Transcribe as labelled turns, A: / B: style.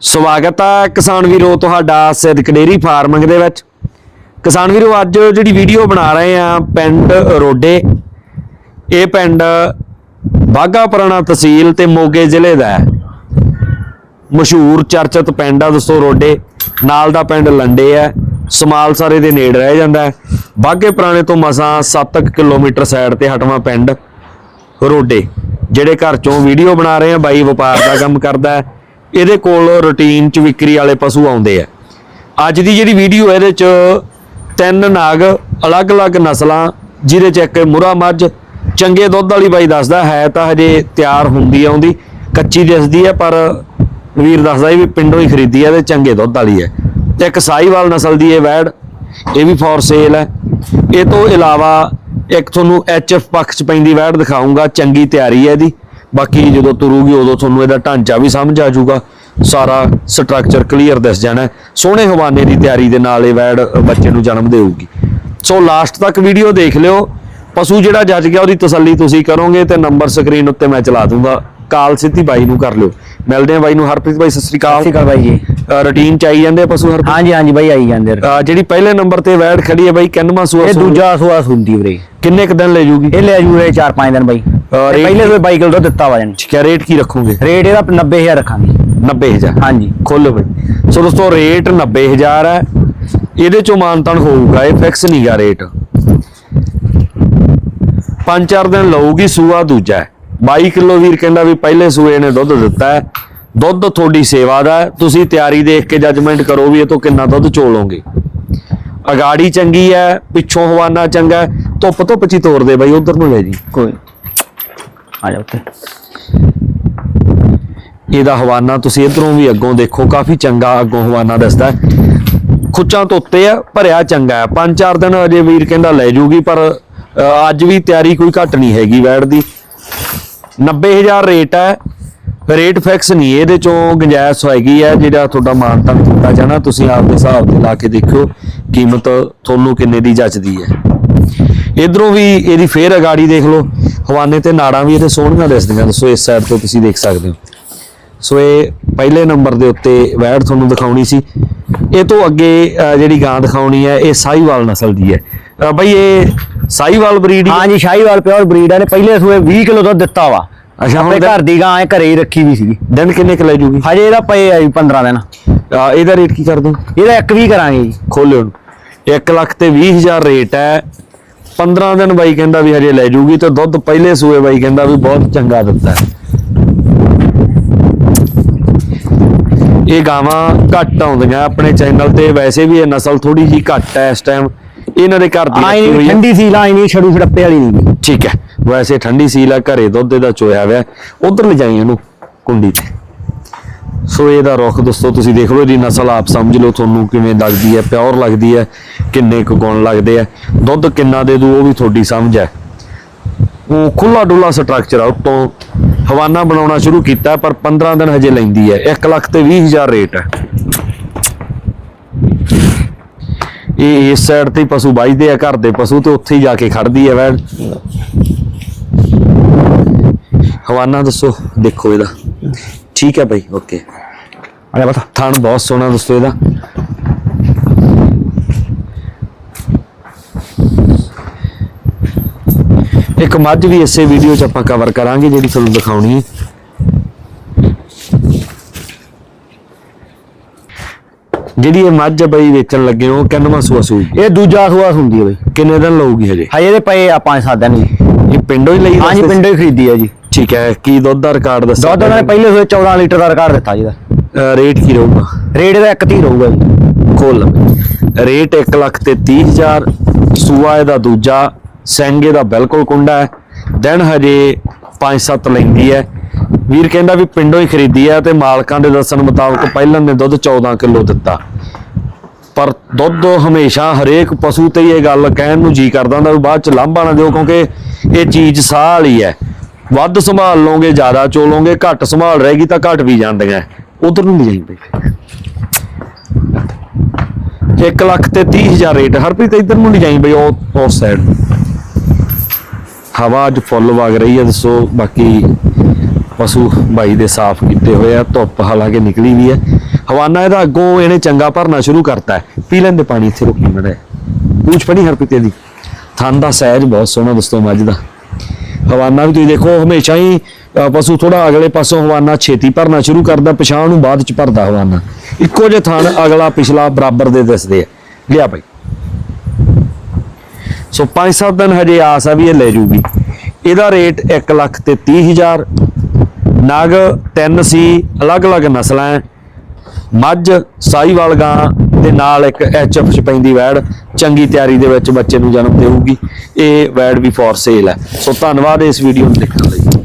A: ਸਵਾਗਤ ਹੈ ਕਿਸਾਨ ਵੀਰੋ ਤੁਹਾਡਾ ਸਿੱਧਕ ਡੇਰੀ ਫਾਰਮਿੰਗ ਦੇ ਵਿੱਚ। ਕਿਸਾਨ ਵੀਰੋ, ਅੱਜ ਜਿਹੜੀ ਵੀਡੀਓ ਬਣਾ ਰਹੇ ਆ ਪਿੰਡ ਰੋਡੇ। ਇਹ ਪਿੰਡ ਬਾਗਾ ਪੁਰਾਣਾ ਤਹਿਸੀਲ ਤੇ ਮੋਗੇ ਜ਼ਿਲ੍ਹੇ ਦਾ ਹੈ। ਮਸ਼ਹੂਰ ਚਰਚਿਤ ਪਿੰਡ ਆ ਦੋਸਤੋ ਰੋਡੇ। ਨਾਲ ਦਾ ਪਿੰਡ ਲੰਡੇ ਹੈ। ਸਮਾਲਸਰੇ ਦੇ ਨੇੜੇ ਰਹਿ ਜਾਂਦਾ ਹੈ। ਬਾਗੇ ਪੁਰਾਣੇ ਤੋਂ ਮਸਾਂ 7 ਕਿਲੋਮੀਟਰ ਸਾਈਡ ਤੇ ਹਟਵਾ ਪਿੰਡ ਰੋਡੇ। ਜਿਹੜੇ ਘਰ ਚੋਂ ਵੀਡੀਓ ਬਣਾ ਰਹੇ ਆ ਬਾਈ ਵਪਾਰ ਦਾ ਕੰਮ ਕਰਦਾ ਹੈ। ਇਹਦੇ ਕੋਲ ਰੂਟੀਨ ਚ ਵਿਕਰੀ ਵਾਲੇ ਪਸ਼ੂ ਆਉਂਦੇ ਆ। ਅੱਜ ਦੀ ਜਿਹੜੀ ਵੀਡੀਓ ਇਹਦੇ ਚ ਤਿੰਨ ਨਾਗ, ਅਲੱਗ-ਅਲੱਗ ਨਸਲਾਂ, ਜਿਹਦੇ ਚ ਇੱਕ ਮੁਰਾ ਮੱਝ, ਚੰਗੇ ਦੁੱਧ ਵਾਲੀ ਬਾਈ ਦੱਸਦਾ, ਹੈ ਤਾਂ ਹਜੇ ਤਿਆਰ ਹੁੰਦੀ ਆਉਂਦੀ ਕੱਚੀ ਦਿਸਦੀ ਹੈ ਪਰ ਵੀਰ ਦੱਸਦਾ ਵੀ ਪਿੰਡੋਂ ਹੀ ਖਰੀਦੀ ਹੈ ਤੇ ਚੰਗੇ ਦੁੱਧ ਵਾਲੀ ਹੈ ਤੇ ਇੱਕ ਸਾਈਵਾਲ ਨਸਲ ਦੀ ਇਹ ਵੈੜ, ਇਹ ਵੀ ਫੋਰ ਸੇਲ ਹੈ ਇਹ ਤੋਂ ਇਲਾਵਾ ਇੱਕ ਤੁਹਾਨੂੰ ਐਚਐਫ ਪੱਖ ਚ ਪੈਂਦੀ ਵੈੜ ਦਿਖਾਉਂਗਾ ਚੰਗੀ ਤਿਆਰੀ ਹੈ ਇਹਦੀ। ਬਾਕੀ ਜਦੋਂ ਤੁਰੂਗੀ ਉਦੋਂ ਤੁਹਾਨੂੰ ਇਹਦਾ ਢਾਂਚਾ ਵੀ ਸਮਝ ਆ ਜਾਊਗਾ। ਸਾਰਾ ਸਟਰਕਚਰ ਕਲੀਅਰ ਦਿਸ ਜਾਣਾ ਸੋਹਣੇ ਹਵਾਨੇ ਦੀ ਤਿਆਰੀ ਦੇ ਨਾਲ ਇਹ ਵੈੜ ਬੱਚੇ ਨੂੰ ਜਨਮ ਦੇਊਗੀ। ਸੋ ਲਾਸਟ ਤੱਕ ਵੀਡੀਓ ਦੇਖ ਲਿਓ। ਪਸ਼ੂ ਜਿਹੜਾ ਜੱਜ ਗਿਆ, ਉਹਦੀ ਤਸੱਲੀ ਤੁਸੀਂ ਕਰੋਗੇ ਤੇ ਨੰਬਰ ਸਕਰੀਨ ਉੱਤੇ ਮੈਂ ਚਲਾ ਦੂੰਗਾ। ਕਾਲ ਸਿੱਧੀ ਬਾਈ ਨੂੰ ਕਰ ਲਿਓ। ਮਿਲਦੇ ਆ ਬਾਈ ਨੂੰ। ਹਰਪ੍ਰੀਤ ਬਾਈ, ਸਤਿ ਸ੍ਰੀ ਅਕਾਲ।
B: ਸਤਿ ਸ਼੍ਰੀ
A: ਅਕਾਲ
B: ਬਾਈ ਜੀ।
A: ਰੂਟੀਨ ਚ ਆਈ ਜਾਂਦੇ ਆ ਪਸ਼ੂ ਹਰਪ੍ਰੀਤ
B: ਹਾਂਜੀ ਹਾਂਜੀ ਬਾਈ ਆਈ ਜਾਂਦੇ।
A: ਅਹ ਜਿਹੜੀ ਪਹਿਲੇ ਨੰਬਰ ਤੇ ਵੈੜ ਖੜੀ ਹੈ ਬਾਈ ਕਿੰਨਵਾਂ ਸੂਆ
B: ਇਹ
A: ਸੂਈ?
B: ਦੂਜਾ ਸੂਆ ਸੁੰਦੀ ਵੀਰੇ।
A: ਕਿੰਨੇ ਕ ਦਿਨ ਲੈ ਜੂਗੀ?
B: ਇਹ ਲੈ ਜੂ ਰੇ 4-5 ਦਿਨ ਬਾਈ। ਤੇ ਪਹਿਲੇ ਸੂਏ ਬਾਈ ਕਿਲੋ ਦੁੱਧ ਦਿੱਤਾ ਵਾ ਜਨ
A: ਠੀਕ ਹੈ ਰੇਟ ਕੀ ਰੱਖੋਗੇ?
B: ਰੇਟ ਇਹਦਾ 90000 ਰੱਖਾਂਗੇ।
A: 90000
B: ਹਾਂਜੀ।
A: ਖੋਲੋ ਬਈ। ਸੋ ਦੋਸਤੋ ਰੇਟ 90000 ਹੈ। ਇਹਦੇ ਚੋਂ ਮਾਨਤਨ ਹੋਊਗਾ ਇਹ ਫਿਕਸ ਨਹੀਂਗਾ ਰੇਟ ਪੰਜ ਚਾਰ ਦਿਨ ਲਊਗੀ ਸੂਆ ਦੂਜਾ ਹੈ। 22 ਕਿਲੋ ਵੀਰ ਕਹਿੰਦਾ ਵੀ ਪਹਿਲੇ ਸੂਏ ਨੇ ਦੁੱਧ ਦਿੱਤਾ ਹੈ। ਦੁੱਧ ਤੁਹਾਡੀ ਸੇਵਾ ਦਾ ਤੁਸੀਂ ਤਿਆਰੀ ਦੇਖ ਕੇ ਜੱਜਮੈਂਟ ਕਰੋ ਵੀ ਇਹ ਤੋਂ ਕਿੰਨਾ ਦੁੱਧ ਚੋਲੋਗੇ ਅਗਾੜੀ ਚੰਗੀ ਹੈ ਪਿੱਛੋਂ ਹਵਾਨਾ ਚੰਗਾ ਧੁੱਪ ਧੁੱਪ ਚ ਤੋਰ ਦੇ ਬਾਈ ਉਧਰ ਨੂੰ ਲੈ ਜੀ।
B: ਕੋਈ ਆ ਜਾ ਉੱਤੇ
A: ਇਹਦਾ ਹਵਾਨਾ ਤੁਸੀਂ ਇਧਰੋਂ ਵੀ ਅੱਗੋਂ ਦੇਖੋ ਕਾਫੀ ਚੰਗਾ ਅੱਗੋਂ ਹਵਾਨਾ ਦੱਸਦਾ। ਖੁੱਚਾਂ ਤੋਂ ਉੱਤੇ ਆ ਭਰਿਆ ਚੰਗਾ ਹੈ। ਪੰਜ ਚਾਰ ਦਿਨ ਅਜੇ ਵੀਰ ਕਹਿੰਦਾ ਲੈ ਜੂਗੀ ਪਰ ਅੱਜ ਵੀ ਤਿਆਰੀ ਕੋਈ ਘੱਟ ਨਹੀਂ ਹੈਗੀ ਵੈੜ ਦੀ। 90000 ਰੇਟ ਹੈ। ਰੇਟ ਫਿਕਸ ਨਹੀਂ ਇਹਦੇ ਚੋਂ ਗੁੰਜਾਇਸ਼ ਹੋਏਗੀ ਹੈ ਜਿਹੜਾ ਤੁਹਾਡਾ ਮਾਨਤਨ ਕੀਤਾ ਜਾਣਾ ਤੁਸੀਂ ਆਪਦੇ ਹਿਸਾਬ ਤੇ ਲਾ ਕੇ ਦੇਖਿਓ ਕੀਮਤ ਤੁਹਾਨੂੰ ਕਿੰਨੇ ਦੀ ਜੱਚਦੀ ਹੈ। ਇਧਰੋਂ ਵੀ ਇਹਦੀ ਫੇਰ ਅਗਾੜੀ ਦੇਖ ਲਓ ਹਵਾਨੇ ਤੇ ਨਾੜਾਂ ਵੀ ਇਹਦੇ ਸੋਹਣੀਆਂ ਦਿਸਦੀਆਂ ਸੋ ਇਸ ਸਾਈਡ ਤੋਂ ਤੁਸੀਂ ਦੇਖ ਸਕਦੇ ਹੋ। ਸੋ ਇਹ ਪਹਿਲੇ ਨੰਬਰ ਦੇ ਉੱਤੇ ਵੈੜ ਤੁਹਾਨੂੰ ਦਿਖਾਉਣੀ ਸੀ। ਇਹ ਤੋਂ ਅੱਗੇ ਜਿਹੜੀ ਗਾਂ ਦਿਖਾਉਣੀ ਹੈ ਇਹ ਸਾਈਵਾਲ ਨਸਲ ਦੀ ਹੈ। ਅ, ਬਈ ਇਹ ਸਾਈਵਾਲ ਬਰੀਡ
B: ਹਾਂਜੀ ਸ਼ਾਹੀਵਾਲ ਪਿਓਰ ਬਰੀਡ ਨੇ ਪਹਿਲੇ ਸੂਏ 20 ਕਿਲੋ ਦੁੱਧ ਦਿੱਤਾ ਵਾ।
A: ਅੱਛਾ, ਹੁਣ
B: ਆਪਣੇ ਘਰ ਦੀ ਗਾਂ ਐ ਘਰੇ ਹੀ ਰੱਖੀ ਵੀ ਸੀਗੀ।
A: ਦਿਨ ਕਿੰਨੇ ਕ ਲੈ ਜੂਗੀ?
B: ਹਜੇ ਇਹਦਾ ਪਏ ਆ ਜੀ 15 ਦਿਨ।
A: ਇਹਦਾ ਰੇਟ ਕੀ ਕਰ ਦੋ?
B: ਇਹਦਾ ਇੱਕ ਵੀ ਕਰਾਂਗੇ ਜੀ।
A: ਖੋਲਿਓ ਨੂੰ 1 ਲੱਖ ਤੇ 20000 ਰੇਟ ਹੈ। 15 ਦਿਨ ਬਾਈ ਕਹਿੰਦਾ ਵੀ ਹਜੇ ਲੈ ਜੂਗੀ ਤੇ ਦੁੱਧ ਪਹਿਲੇ ਸੂਏ ਬਾਈ ਕਹਿੰਦਾ ਵੀ ਬਹੁਤ ਚੰਗਾ ਦਿੱਤਾ ਹੈ। ਇਹ ਗਾਵਾਂ ਘੱਟ ਆਉਂਦੀਆਂ ਆਪਣੇ ਚੈਨਲ ਤੇ। ਵੈਸੇ ਵੀ ਇਹ ਨਸਲ ਥੋੜੀ ਜੀ ਘੱਟ ਹੈ ਇਸ ਟਾਈਮ ਇਹਨਾਂ ਦੇ ਘਰ ਦੀ
B: ਆਈ
A: ਰੱਖੀ ਹੋਈ
B: ਨਹੀਂ
A: ਹੈ।
B: ਠੰਡੀ ਸੀ ਲਾਈ ਨਹੀਂ ਛੜੂ ਛੜੱਪੇ ਵਾਲੀ ਨਹੀਂ।
A: ਠੀਕ ਹੈ। ਵੈਸੇ ਠੰਡੀ ਸੀਲ ਆ ਘਰੇ ਦੁੱਧ ਦਾ ਚੋਇਆ ਹੋਇਆ। ਉਧਰ ਲਿਜਾਈ ਇਹਨੂੰ ਕੁੰਡੀ ਤੇ। ਸੋ ਇਹਦਾ ਰੁੱਖ ਦੋਸਤੋ ਤੁਸੀਂ ਦੇਖ ਲਓ ਇਹਦੀ ਨਸਲ ਆਪ ਸਮਝ ਲਓ ਤੁਹਾਨੂੰ ਕਿਵੇਂ ਲੱਗਦੀ ਹੈ ਪਿਓਰ ਲੱਗਦੀ ਹੈ ਕਿੰਨੇ ਕੁ ਗੁਣ ਲੱਗਦੇ ਆ। ਦੁੱਧ ਕਿੰਨਾ ਦੇ ਦੂ ਉਹ ਵੀ ਤੁਹਾਡੀ ਸਮਝ ਹੈ। ਉਹ ਖੁੱਲਾ ਡੁੱਲਾ ਸਟਰਕਚਰ ਆ ਉਤੋਂ ਹਵਾਨਾ ਬਣਾਉਣਾ ਸ਼ੁਰੂ ਕੀਤਾ ਪਰ 15 ਦਿਨ ਹਜੇ ਲੈਂਦੀ ਹੈ। 1 ਲੱਖ ਤੇ 20000 ਰੇਟ ਹੈ। ਇਹ ਇਸ ਸਾਈਡ ਤੇ ਪਸ਼ੂ ਬਾਈਦੇ ਆ ਘਰ ਦੇ ਪਸ਼ੂ ਤੇ ਉੱਥੇ ਹੀ ਜਾ ਕੇ ਖੜਦੀ ਹੈ ਵੈਣ। ਹਵਾਨਾ ਦੱਸੋ ਦੇਖੋ ਇਹਦਾ। ਠੀਕ ਹੈ ਭਾਈ ਓਕੇ।
B: ਆ ਜਾ ਬਤਾ
A: ਥਣ ਬਹੁਤ ਸੋਹਣਾ ਦੱਸੋ ਇਹਦਾ। ਇੱਕ ਮੱਝ ਵੀ ਇਸੇ ਵੀਡੀਓ 'ਚ ਆਪਾਂ ਕਵਰ ਕਰਾਂਗੇ ਜਿਹੜੀ ਤੁਹਾਨੂੰ ਦਿਖਾਉਣੀ ਹੈ। ਜਿਹੜੀ ਇਹ ਮੱਝ ਬਈ ਵੇਚਣ ਲੱਗੇ ਹੋ ਕਿੰਨਵਾਂ ਸੂਆ ਸੂਈ
B: ਇਹ ਦੂਜਾ ਸੂਆ ਸੁੰਦੀ ਹੈ ਬਾਈ।
A: ਕਿੰਨੇ ਦਿਨ ਲਊਗੀ ਹਜੇ?
B: ਹਜੇ ਇਹਦੇ ਪਏ ਆ 5-7 ਦਿਨ ਜੀ।
A: ਇਹ ਪਿੰਡੋਂ ਹੀ ਲਈ
B: ਹਾਂਜੀ? ਪਿੰਡੋਂ ਹੀ ਖਰੀਦੀ ਹੈ ਜੀ।
A: ਠੀਕ ਹੈ ਕੀ ਦੁੱਧ ਦਾ ਰਿਕਾਰਡ ਦੱਸੋ
B: ਦੁੱਧ ਉਹਨਾਂ ਨੇ ਪਹਿਲੇ ਸੂਏ 14 ਲੀਟਰ ਦਾ ਰਿਕਾਰਡ ਦਿੱਤਾ ਜੀ ਦਾ
A: ਰੇਟ ਕੀ ਰਹੂਗਾ?
B: ਰੇਟ ਇੱਕ ਧੀ ਰਹੂਗਾ ਜੀ।
A: ਖੋਲ ਰੇਟ 1 ਲੱਖ ਤੇ 30000 ਸੂਆ ਇਹਦਾ ਦੂਜਾ ਸੈਂਗੇ ਦਾ ਬਿਲਕੁਲ ਕੁੰਡਾ ਹੈ। ਦਿਨ ਹਜੇ 5-7 ਲੈਂਦੀ ਹੈ। ਵੀਰ ਕਹਿੰਦਾ ਵੀ ਪਿੰਡੋਂ ਹੀ ਖਰੀਦੀ ਹੈ ਤੇ ਮਾਲਕਾਂ ਦੇ ਦੱਸਣ ਮੁਤਾਬਕ ਪਹਿਲਾਂ ਨੇ ਦੁੱਧ 14 ਕਿਲੋ ਦਿੱਤਾ। ਪਰ ਦੁੱਧ ਹਮੇਸ਼ਾ ਹਰੇਕ ਪਸ਼ੂ ਤੇ ਇਹ ਗੱਲ ਕਹਿਣ ਨੂੰ ਜੀ ਕਰਦਾ ਹੁੰਦਾ ਵੀ ਬਾਅਦ ਚ ਲਾਂਭਾ ਨਾ ਦਿਓ ਕਿਉਂਕਿ ਇਹ ਚੀਜ਼ ਸਾਹ ਵਾਲੀ ਹੈ। ਵੱਧ ਸੰਭਾਲ ਲਓਗੇ, ਜ਼ਿਆਦਾ ਚੋਲੋਗੇ, ਘੱਟ ਸੰਭਾਲ ਰਹੇਗੀ ਤਾਂ ਘਟ ਵੀ ਜਾਂਦੀਆਂ। ਉਧਰ ਨੂੰ ਨਹੀਂ ਜਾਈ ਪਈ 1 ਲੱਖ ਤੇ 30000 ਰੇਟ। ਹਰਪ੍ਰੀਤ, ਇੱਧਰ ਨੂੰ ਨਹੀਂ ਜਾਈ ਬਈ, ਉਹ ਉਸ ਸਾਈਡ ਹਵਾ ਅੱਜ ਫੁੱਲ ਵਗ ਰਹੀ ਹੈ, ਦੱਸੋ, ਬਾਕੀ ਪਸ਼ੂ ਬਾਈ ਦੇ ਸਾਫ਼ ਕੀਤੇ ਹੋਏ ਆ, ਧੁੱਪ ਹਾਲਾਂਕਿ ਨਿਕਲੀ ਵੀ ਹੈ। ਹਵਾਨਾ ਇਹਦਾ ਅੱਗੋਂ ਇਹਨੇ ਚੰਗਾ ਭਰਨਾ ਸ਼ੁਰੂ ਕਰਤਾ ਪੀ ਲੈਂਦੇ ਪਾਣੀ ਇੱਥੇ ਰੁਕੀ ਮੜਾ ਪੂਛ ਪਣੀ ਹਰਪੀਤੇ ਦੀ ਥਣ ਦਾ ਸਹਿਜ ਬਹੁਤ ਸੋਹਣਾ ਦੋਸਤੋ, ਮੱਝ ਦਾ। ਹਵਾਨਾ ਵੀ ਤੁਸੀਂ ਦੇਖੋ ਹਮੇਸ਼ਾ ਹੀ ਪਸ਼ੂ ਥੋੜਾ ਅਗਲੇ ਪਾਸੋਂ ਹਵਾਨਾ ਛੇਤੀ ਭਰਨਾ ਸ਼ੁਰੂ ਕਰਦਾ, ਪਛਾਣ ਨੂੰ ਬਾਅਦ ਚ ਭਰਦਾ ਹਵਾਨਾ। ਇੱਕੋ ਜਿਹੇ ਥਣ ਅਗਲਾ ਪਿਛਲਾ ਬਰਾਬਰ ਦੇ ਦਿਸਦੇ ਆ। ਲਿਆ ਭਾਈ ਸੋ 5-7 ਦਿਨ ਹਜੇ ਆਸ ਆ ਵੀ ਇਹ ਲੈ ਜੂਗੀ। ਇਹਦਾ ਰੇਟ 1 ਲੱਖ ਤੇ 30 ਹਜ਼ਾਰ ਨਗ ਤਿੰਨ ਸੀ, ਅਲੱਗ-ਅਲੱਗ ਨਸਲਾਂ ਹੈ ਮੱਝ ਸਾਈਵਾਲ ਗਾਂ ਦੇ ਨਾਲ ਇੱਕ ਐਚਐਫ ਛਪੈਂਦੀ ਪੈਂਦੀ ਵੈੜ। ਚੰਗੀ ਤਿਆਰੀ ਦੇ ਵਿੱਚ ਬੱਚੇ ਨੂੰ ਜਨਮ ਦੇਊਗੀ। ਇਹ ਵੈੜ ਵੀ ਫੋਰ ਸੇਲ ਹੈ ਸੋ ਧੰਨਵਾਦ ਇਸ ਵੀਡੀਓ ਨੂੰ ਦੇਖਣ ਲਈ।